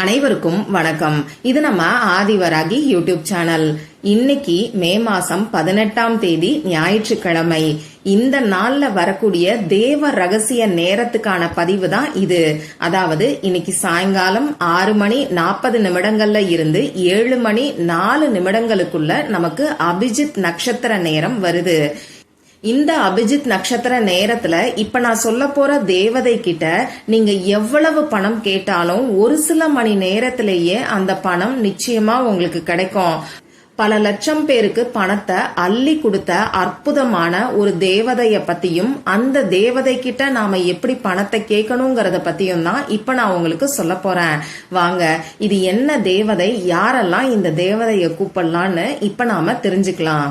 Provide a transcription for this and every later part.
அனைவருக்கும் வணக்கம். இது நம்ம ஆதிவராகி யூடியூப் சேனல். இன்னைக்கு மே மாசம் பதினெட்டாம் தேதி ஞாயிற்றுக்கிழமை. இந்த நாள்ல வரக்கூடிய தேவ ரகசிய நேரத்துக்கான பதிவு தான் இது. அதாவது இன்னைக்கு சாயங்காலம் ஆறு மணி நாற்பது நிமிடங்கள்ல இருந்து ஏழு மணி நாலு நிமிடங்களுக்குள்ள நமக்கு அபிஜித் நட்சத்திர நேரம் வருது. இந்த அபிஜித் நட்சத்திர நேரத்துல இப்ப நான் சொல்ல போற தேவதை கிட்ட நீங்க எவ்வளவு பணம் கேட்டாலும் ஒரு சில மணி நேரத்திலேயே அந்த பணம் நிச்சயமா உங்களுக்கு கிடைக்கும். பல லட்சம் பேருக்கு பணத்தை அள்ளி கொடுத்த அற்புதமான ஒரு தேவதைய பத்தியும் அந்த தேவதை கிட்ட நாம எப்படி பணத்தை கேட்கணுங்கிறத பத்தியும் தான் இப்ப நான் உங்களுக்கு சொல்ல போறேன். வாங்க இது என்ன தேவதை? யாரெல்லாம் இந்த தேவதைய கூப்பிடலான்னு இப்ப நாம தெரிஞ்சுக்கலாம்.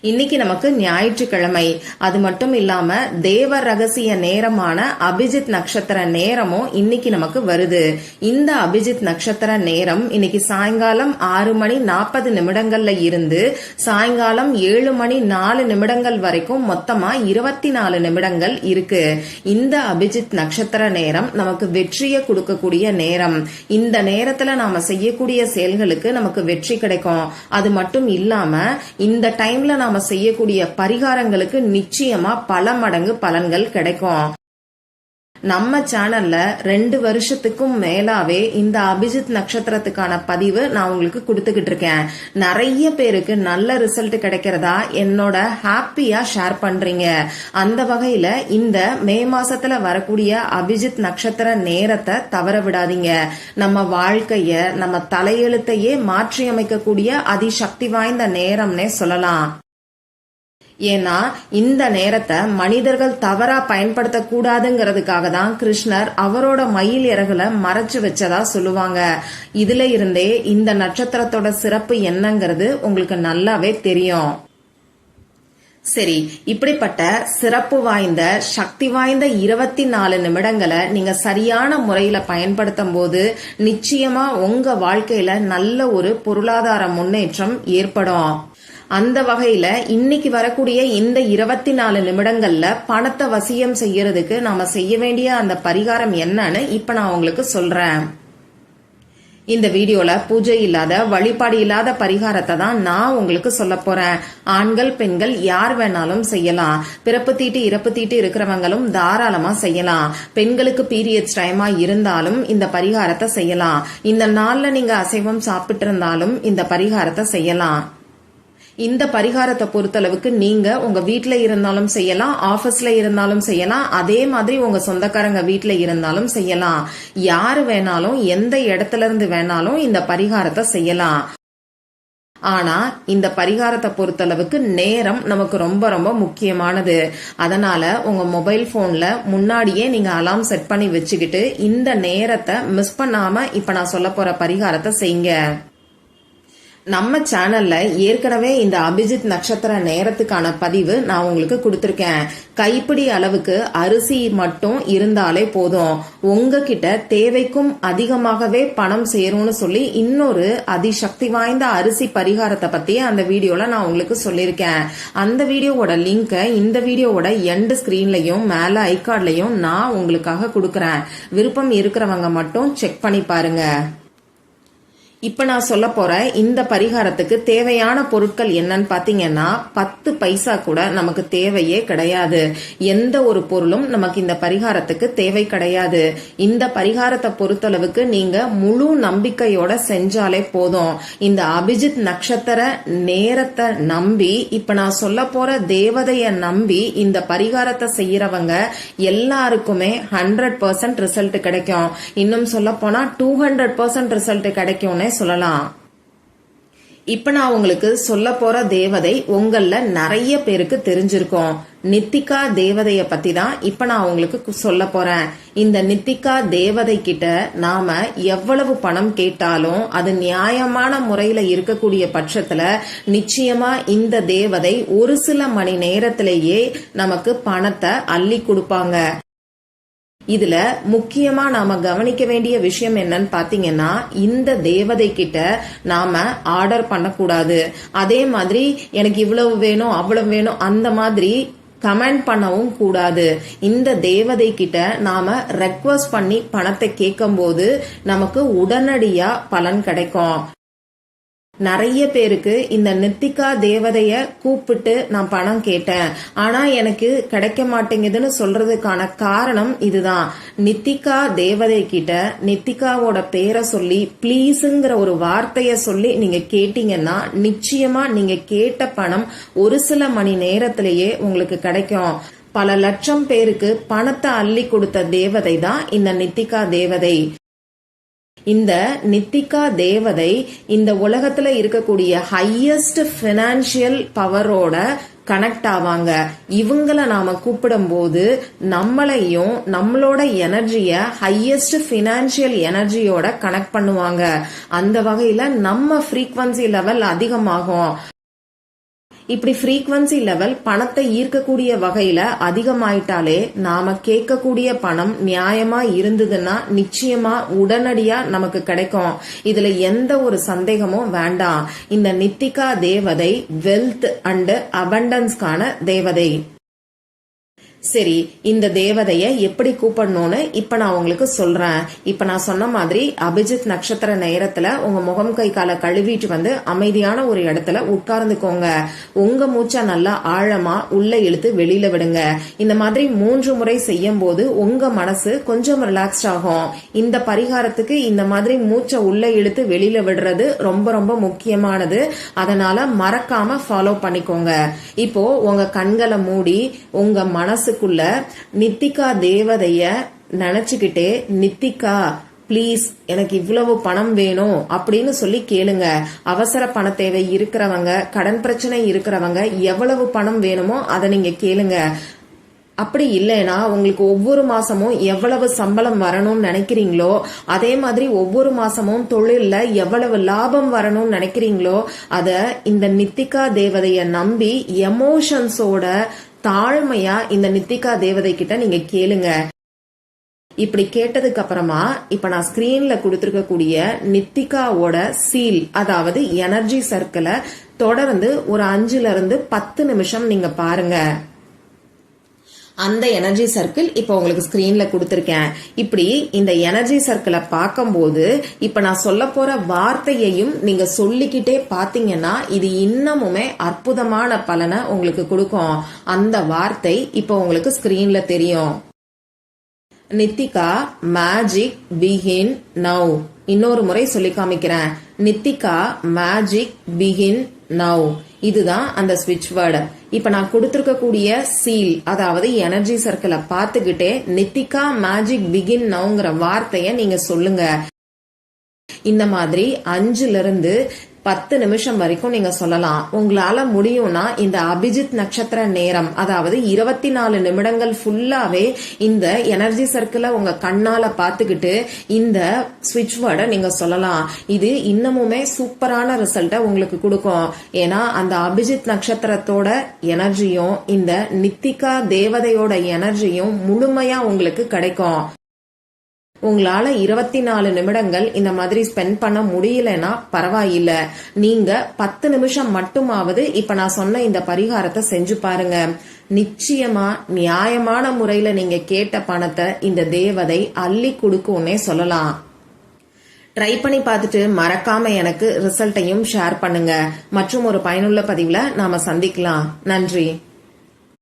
இன்னைக்கு நமக்கு ஞாயிற்றுக்கிழமை. அது மட்டும் இல்லாம தேவ ரகசிய நேரமான அபிஜித் நட்சத்திர நேரமும் இன்னைக்கு நமக்கு வருது. இந்த அபிஜித் நட்சத்திர நேரம் இன்னைக்கு சாயங்காலம் ஆறு மணி நாற்பது நிமிடங்கள்ல இருந்து சாயங்காலம் ஏழு மணி நாலு நிமிடங்கள் வரைக்கும் மொத்தமா இருபத்தி நாலு நிமிடங்கள் இருக்கு. இந்த அபிஜித் நட்சத்திர நேரம் நமக்கு வெற்றியை கொடுக்கக்கூடிய நேரம். இந்த நேரத்துல நாம செய்யக்கூடிய செயல்களுக்கு நமக்கு வெற்றி கிடைக்கும். அது மட்டும் இல்லாம இந்த டைம்ல நாம செய்யக்கூடிய பரிகாரங்களுக்கு நிச்சயமா பல மடங்கு பலன்கள் கிடைக்கும். நம்ம சேனல்ல ரெண்டு வருஷத்துக்கும் மேலாவே இந்த அபிஜித் நட்சத்திரத்துக்கான பதிவு நான் உங்களுக்கு கொடுத்துக்கிட்டு இருக்கேன். நிறைய பேருக்கு நல்ல ரிசல்ட் கிடைக்கிறதா என்னோட ஹாப்பியா ஷேர் பண்றீங்க. அந்த வகையில இந்த மே மாசத்துல வரக்கூடிய அபிஜித் நட்சத்திர நேரத்தை தவற விடாதீங்க. நம்ம வாழ்க்கைய நம்ம தலையெழுத்தையே மாற்றி அமைக்கக்கூடிய அதிசக்தி வாய்ந்த நேரம்னே சொல்லலாம். ஏன்னா இந்த நேரத்தை மனிதர்கள் தவறா பயன்படுத்த கூடாதுங்கிறதுக்காக தான் கிருஷ்ணர் அவரோட மயில் இறகுல மறைச்சு வச்சதா சொல்லுவாங்க. இதுல இருந்தே இந்த நட்சத்திரத்தோட சிறப்பு என்னங்கிறது உங்களுக்கு நல்லாவே தெரியும். சரி இப்படிப்பட்ட சிறப்பு வாய்ந்த சக்தி வாய்ந்த இருபத்தி நாலு நிமிடங்களை நீங்க சரியான முறையில பயன்படுத்தும் போது நிச்சயமா உங்க வாழ்க்கையில நல்ல ஒரு பொருளாதார முன்னேற்றம் ஏற்படும். அந்த வகையில இன்னைக்கு வரக்கூடிய இந்த இருபத்தி நாலு நிமிடங்கள்ல பணத்தை வசியம் செய்யறதுக்கு நாம செய்ய வேண்டிய அந்த பரிகாரம் என்னன்னு இப்ப நான் உங்களுக்கு சொல்றேன். இந்த வீடியோல பூஜை இல்லாத வழிபாடு இல்லாத பரிகாரத்தை தான் நான் உங்களுக்கு சொல்ல போறேன். ஆண்கள் பெண்கள் யார் வேணாலும் செய்யலாம். பிறப்பு தீட்டு இறப்பு தீட்டு இருக்கிறவங்களும் தாராளமா செய்யலாம். பெண்களுக்கு பீரியட்ஸ் டைமா இருந்தாலும் இந்த பரிகாரத்தை செய்யலாம். இந்த நாள்ல நீங்க அசைவம் சாப்பிட்டு இருந்தாலும் இந்த பரிகாரத்தை செய்யலாம். இந்த பரிகாரத்தை பொறுத்தளவுக்கு நீங்க உங்க வீட்டில் இருந்தாலும் செய்யலாம் ஆபீஸ்ல இருந்தாலும் செய்யலாம் அதே மாதிரி உங்க சொந்தக்காரங்க வீட்டில் இருந்தாலும் செய்யலாம். யாரு வேணாலும் எந்த இடத்துல இருந்து வேணாலும் இந்த பரிகாரத்தை செய்யலாம். ஆனா இந்த பரிகாரத்தை பொறுத்தளவுக்கு நேரம் நமக்கு ரொம்ப ரொம்ப முக்கியமானது. அதனால உங்க மொபைல் போன்ல முன்னாடியே நீங்க அலாம் செட் பண்ணி வச்சுக்கிட்டு இந்த நேரத்தை மிஸ் பண்ணாம இப்ப நான் சொல்ல போற பரிகாரத்தை செய்யுங்க. நம்ம சேனல்ல ஏற்கனவே இந்த அபிஜித் நட்சத்திர நேரத்துக்கான பதிவு நான் உங்களுக்கு கொடுத்துருக்கேன். கைப்பிடி அளவுக்கு அரிசி மட்டும் இருந்தாலே போதும். உங்ககிட்ட தேவைக்கும் அதிகமாகவே பணம் சேரும்னு சொல்லி இன்னொரு அதிசக்தி வாய்ந்த அரிசி பரிகாரத்தை பத்தி அந்த வீடியோல நான் உங்களுக்கு சொல்லியிருக்கேன். அந்த வீடியோவோட லிங்கை இந்த வீடியோவோட எண்டு ஸ்கிரீன்லயும் மேல ஐகார்ட்லயும் நான் உங்களுக்காக கொடுக்கறேன். விருப்பம் இருக்கிறவங்க மட்டும் செக் பண்ணி பாருங்க. இப்ப நான் சொல்ல போகிற இந்த பரிகாரத்துக்கு தேவையான பொருட்கள் என்னன்னு பாத்தீங்கன்னா பத்து பைசா கூட நமக்கு தேவையே கிடையாது. எந்த ஒரு பொருளும் நமக்கு இந்த பரிகாரத்துக்கு தேவை கிடையாது. இந்த பரிகாரத்தை பொறுத்தளவுக்கு நீங்க முழு நம்பிக்கையோட செஞ்சாலே போதும். இந்த அபிஜித் நட்சத்திர நேரத்தை நம்பி இப்ப நான் சொல்ல போற தேவதைய நம்பி இந்த பரிகாரத்தை செய்யறவங்க எல்லாருக்குமே ஹண்ட்ரட் பர்சன்ட் ரிசல்ட் கிடைக்கும். இன்னும் சொல்ல போனா டூ ஹண்ட்ரட் பர்சன்ட் ரிசல்ட் கிடைக்கும்னு சொல்லலாம். இப்ப நான் உங்களுக்கு சொல்ல போற தேவதை உங்கள நிறைய பேருக்கு தெரிஞ்சிருக்கும். நித்திகா தேவதைய பத்தி தான் இப்ப நான் உங்களுக்கு சொல்ல போறேன். இந்த நித்திகா தேவதை கிட்ட நாம எவ்வளவு பணம் கேட்டாலும் அது நியாயமான முறையில இருக்கக்கூடிய பட்சத்துல நிச்சயமா இந்த தேவதை ஒரு சில மணி நேரத்திலேயே நமக்கு பணத்தை அள்ளி கொடுப்பாங்க. இதுல முக்கியமா நாம கவனிக்க வேண்டிய விஷயம் என்னன்னு பாத்தீங்கன்னா இந்த தேவதை கிட்ட நாம ஆர்டர் பண்ணக்கூடாது. அதே மாதிரி எனக்கு இவ்வளவு வேணும் அவ்வளவு வேணும் அந்த மாதிரி கமெண்ட் பண்ணவும் கூடாது. இந்த தேவதை கிட்ட நாம ரெக்வஸ்ட் பண்ணி பணத்தை கேட்கும் போது நமக்கு உடனடியா பலன் கிடைக்கும். நிறைய பேருக்கு இந்த நித்திகா தேவதைய கூப்பிட்டு நான் பணம் கேட்டேன். ஆனா எனக்கு கிடைக்க மாட்டேங்குதுன்னு சொல்றதுக்கான காரணம் இதுதான். நித்திகா தேவதை கிட்ட நித்திகாவோட பேரை சொல்லி ப்ளீஸுங்கிற ஒரு வார்த்தைய சொல்லி நீங்க கேட்டீங்கன்னா நிச்சயமா நீங்க கேட்ட பணம் ஒரு சில மணி நேரத்திலேயே உங்களுக்கு கிடைக்கும். பல லட்சம் பேருக்கு பணத்தை அள்ளி கொடுத்த தேவதை தான் இந்த நித்திகா தேவதை. இந்த நித்திகா தேவதை இந்த உலகத்துல இருக்கக்கூடிய ஹையஸ்ட் பினான்சியல் பவரோட கனெக்ட் ஆவாங்க. இவங்கள நாம கூப்பிடும்போது நம்மளையும் நம்மளோட எனர்ஜிய ஹையஸ்ட் பினான்சியல் எனர்ஜியோட கனெக்ட் பண்ணுவாங்க. அந்த வகையில நம்ம ஃப்ரீக்வன்சி லெவல் அதிகமாகும். இப்படி ஃப்ரீக்வன்சி லெவல் பணத்தை ஈர்க்கக்கூடிய வகையில அதிகமாயிட்டாலே நாம கேட்கக்கூடிய பணம் நியாயமா இருந்ததுன்னா நிச்சயமா உடனடியா நமக்கு கிடைக்கும். இதுல எந்த ஒரு சந்தேகமும் வேண்டாம். இந்த நித்திகா தேவதை வெல்த் அண்ட் அபண்டன்ஸ்க்கான தேவதை. சரி இந்த தேவதைய எப்படி கூப்பிடணும்னு இப்ப நான் உங்களுக்கு சொல்றேன். இப்ப நான் சொன்ன மாதிரி அபிஜித் நட்சத்திர நேரத்துல உங்க முகம் கை காலை கழுவிட்டு வந்து அமைதியான ஒரு இடத்துல உட்கார்ந்துக்கோங்க. உங்க மூச்சை நல்லா ஆழமா உள்ள இழுத்து வெளியில விடுங்க. இந்த மாதிரி மூன்று முறை செய்யும் போது உங்க மனசு கொஞ்சம் ரிலாக்ஸ்ட் ஆகும். இந்த பரிகாரத்துக்கு இந்த மாதிரி மூச்சை உள்ள இழுத்து வெளியில விடுறது ரொம்ப ரொம்ப முக்கியமானது. அதனால மறக்காம ஃபாலோ பண்ணிக்கோங்க. இப்போ உங்க கண்களை மூடி உங்க மனசுக்குள்ள நித்திகா தேவதைய நினைச்சுக்கிட்டே நித்திகா ப்ளீஸ் எனக்கு இவ்வளவு பணம் வேணும் அப்படின்னு சொல்லி கேளுங்க. அவசர பண தேவை இருக்கிறவங்க கடன் பிரச்சனை இருக்கிறவங்க எவ்வளவு பணம் வேணுமோ அதை நீங்க கேளுங்க. அப்படி இல்லைன்னா உங்களுக்கு ஒவ்வொரு மாசமும் எவ்வளவு சம்பளம் வரணும்னு நினைக்கிறீங்களோ அதே மாதிரி ஒவ்வொரு மாசமும் தொழில்ல எவ்வளவு லாபம் வரணும்னு நினைக்கிறீங்களோ அத இந்த நித்திகா தேவதைய நம்பி எமோஷன்ஸோட தாழ்மையா இந்த நித்திகா தேவதை கிட்ட நீங்க கேளுங்க. இப்படி கேட்டதுக்கு அப்புறமா இப்ப நான் ஸ்கிரீன்ல கொடுத்திருக்கக்கூடிய நித்திகாவோட சீல் அதாவது எனர்ஜி சர்க்கிளை தொடர்ந்து ஒரு அஞ்சுல இருந்து பத்து நிமிஷம் நீங்க பாருங்க. அந்த எனர்ஜி சர்க்கிள் இப்போ உங்களுக்கு ஸ்கிரீன்ல கொடுத்துருக்கேன். இப்படி இந்த எனர்ஜி சர்க்கிளை பார்க்கும்போது இப்போ நான் சொல்ல போற வார்த்தையையும் நீங்க சொல்லிக்கிட்டே பாத்தீங்கன்னா இது இன்னமுமே அற்புதமான பலனை உங்களுக்கு கொடுக்கும். அந்த வார்த்தை இப்போ உங்களுக்கு ஸ்கிரீன்ல தெரியும். நித்திகா மேஜிக் பிகின் நவ் இன்னொரு முறை சொல்லி காமிக்கிறேன். நித்திகா மேஜிக் பிகின் நவ் இதுதான் அந்த ஸ்விட்ச் வேர்டு இப்ப நான் கொடுத்திருக்கக்கூடிய சீல் அதாவது எனர்ஜி சர்க்கிளை பார்த்துக்கிட்டே நித்திகா மேஜிக் பிகின் நவுங்கிற வார்த்தைய நீங்க சொல்லுங்க. இந்த மாதிரி அஞ்சுல இருந்து பத்து நிமிஷம் வரைக்கும் நீங்க சொல்லலாம். உங்களால முடியும்னா இந்த அபிஜித் நட்சத்திர நேரம் அதாவது இருபத்தி நாலு நிமிடங்கள் ஃபுல்லாவே இந்த எனர்ஜி சர்க்கிளை உங்க கண்ணால பார்த்துக்கிட்டு இந்த ஸ்விட்ச் வேர்டை நீங்க சொல்லலாம். இது இன்னமுமே சூப்பரான ரிசல்ட்டை உங்களுக்கு கொடுக்கும். ஏன்னா அந்த அபிஜித் நட்சத்திரத்தோட எனர்ஜியும் இந்த நித்திகா தேவதையோட எனர்ஜியும் முழுமையா உங்களுக்கு கிடைக்கும். உங்களால இருபத்தி நாலு நிமிடங்கள் இந்த மாதிரி ஸ்பெண்ட் பண்ண முடியலன்னா பரவாயில்ல. நீங்க பத்து நிமிஷம் மட்டுமாவது இப்ப நான் சொன்ன இந்த பரிகாரத்தை செஞ்சு பாருங்க. நிச்சயமா நியாயமான முறையில நீங்க கேட்ட பணத்தை இந்த தேவதை அள்ளி கொடுக்கும்னே சொல்லலாம். ட்ரை பண்ணி பார்த்துட்டு மறக்காம எனக்கு ரிசல்ட்டையும் ஷேர் பண்ணுங்க. மற்றும் ஒரு பயனுள்ள பதிவுல நாம சந்திக்கலாம். நன்றி.